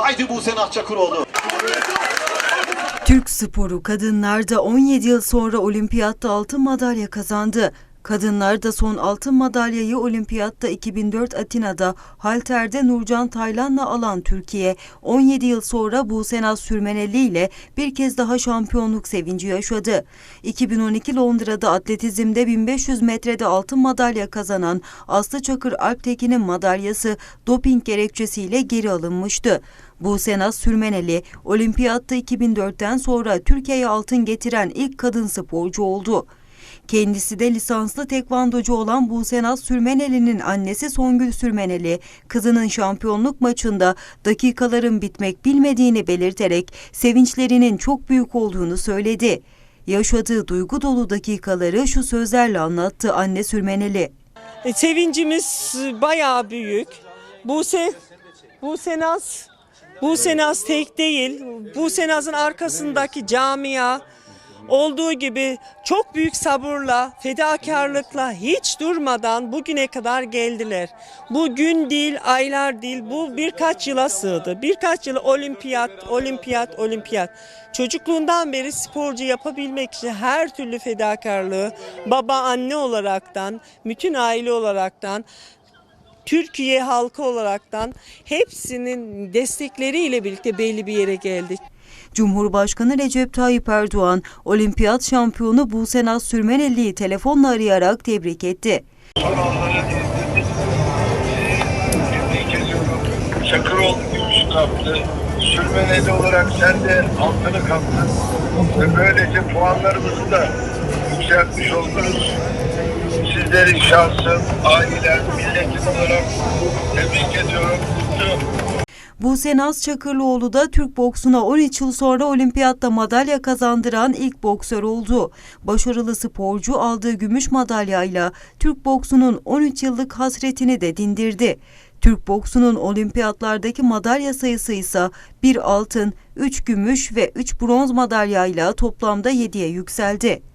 Haydi Buse Çakıroğlu. Türk sporu kadınlarda 17 yıl sonra olimpiyatta altın madalya kazandı. Kadınlar da son altın madalyayı olimpiyatta 2004 Atina'da halterde Nurcan Taylan'la alan Türkiye 17 yıl sonra Buse Naz Sürmeneli ile bir kez daha şampiyonluk sevinci yaşadı. 2012 Londra'da atletizmde 1500 metrede altın madalya kazanan Aslı Çakır Alptekin'in madalyası doping gerekçesiyle geri alınmıştı. Buse Naz Sürmeneli, olimpiyatta 2004'ten sonra Türkiye'ye altın getiren ilk kadın sporcu oldu. Kendisi de lisanslı tekvandocu olan Buse Naz Sürmeneli'nin annesi Songül Sürmeneli, kızının şampiyonluk maçında dakikaların bitmek bilmediğini belirterek sevinçlerinin çok büyük olduğunu söyledi. Yaşadığı duygu dolu dakikaları şu sözlerle anlattı anne Sürmeneli. E, Sevincimiz bayağı büyük. Buse, Buse Naz, Buse Naz tek değil. Buse Naz'ın arkasındaki camia olduğu gibi çok büyük sabırla, fedakarlıkla hiç durmadan bugüne kadar geldiler. Bu gün değil, aylar değil, bu birkaç yıla sığdı. Birkaç yıl olimpiyat, olimpiyat, olimpiyat. Çocukluğundan beri sporcu yapabilmek için her türlü fedakarlığı baba anne olaraktan, bütün aile olaraktan Türkiye halkı olaraktan hepsinin destekleriyle birlikte belli bir yere geldik. Cumhurbaşkanı Recep Tayyip Erdoğan, olimpiyat şampiyonu Buse Naz Sürmeneli'yi telefonla arayarak tebrik etti. Çakıroğlu gümüş kaptı. Sürmeneli olarak sen de altını kaptın. Ve böylece puanlarımızı da yükseltmiş oldunuz. Sizlerin şansı, ailen, milletin olarak tebrik ediyorum. Buse Naz Çakırlıoğlu da Türk boksuna 13 yıl sonra olimpiyatta madalya kazandıran ilk boksör oldu. Başarılı sporcu aldığı gümüş madalyayla Türk boksunun 13 yıllık hasretini de dindirdi. Türk boksunun olimpiyatlardaki madalya sayısı ise bir altın, 3 gümüş ve 3 bronz madalyayla toplamda 7'ye yükseldi.